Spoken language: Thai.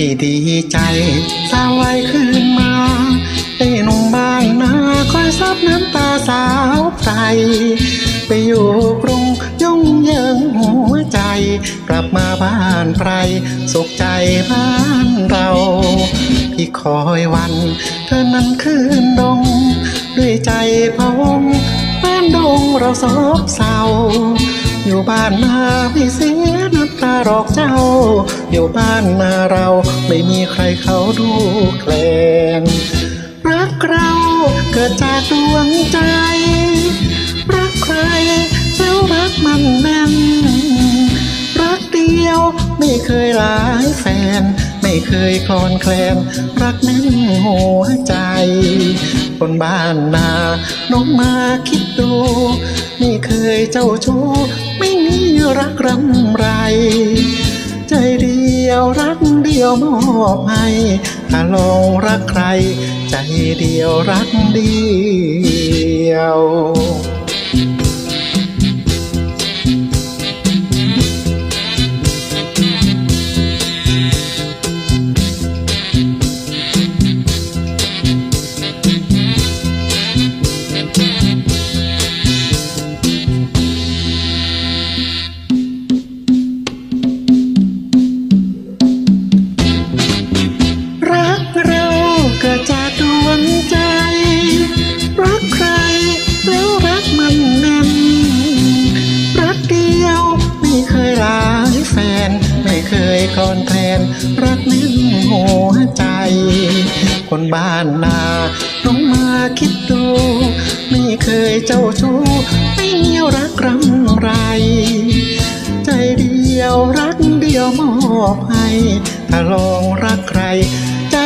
ขี้ดีใจสาวไว้คืนมาได้นุ่มบ้านนาคอยซับน้ำตาสาวไพรไปอยู่กรุงยุ่งเยิงหัวใจ กลับมาบ้านไพรสุขใจบ้านเราพี่คอยวัน เธอนั้นคืนดง ด้วยใจพะวง ดงเราซบเศร้า อยู่บ้านนาไม่เสียน้ำตาหรอกเจ้า อยู่บ้านนาเราไม่มีใครเขาดูแคลนรักเราเกิดจากดวงใจ รักใครแล้วรักมันแน่นรักเดียวไม่เคยหลายแฟน ไม่เคยคลอนแคลน รักแน่นหัวใจ คนบ้านนาน้องมาคิดดู ไม่เคยเจ้าชู้ไม่มีรักรำไร ใจเดียวรักเดียวมอบให้ถ้าลองรักใคร ใจเดียวรักเดียว ยคลอนแคลนรักแน่นหัวใจ คนบ้านนาลองมาคิดดู ไม่เคยเจ้าชู้ไม่มีรักรำไร ใจเดียวรักเดียวมอบให้ ถ้าลองรักใครใจ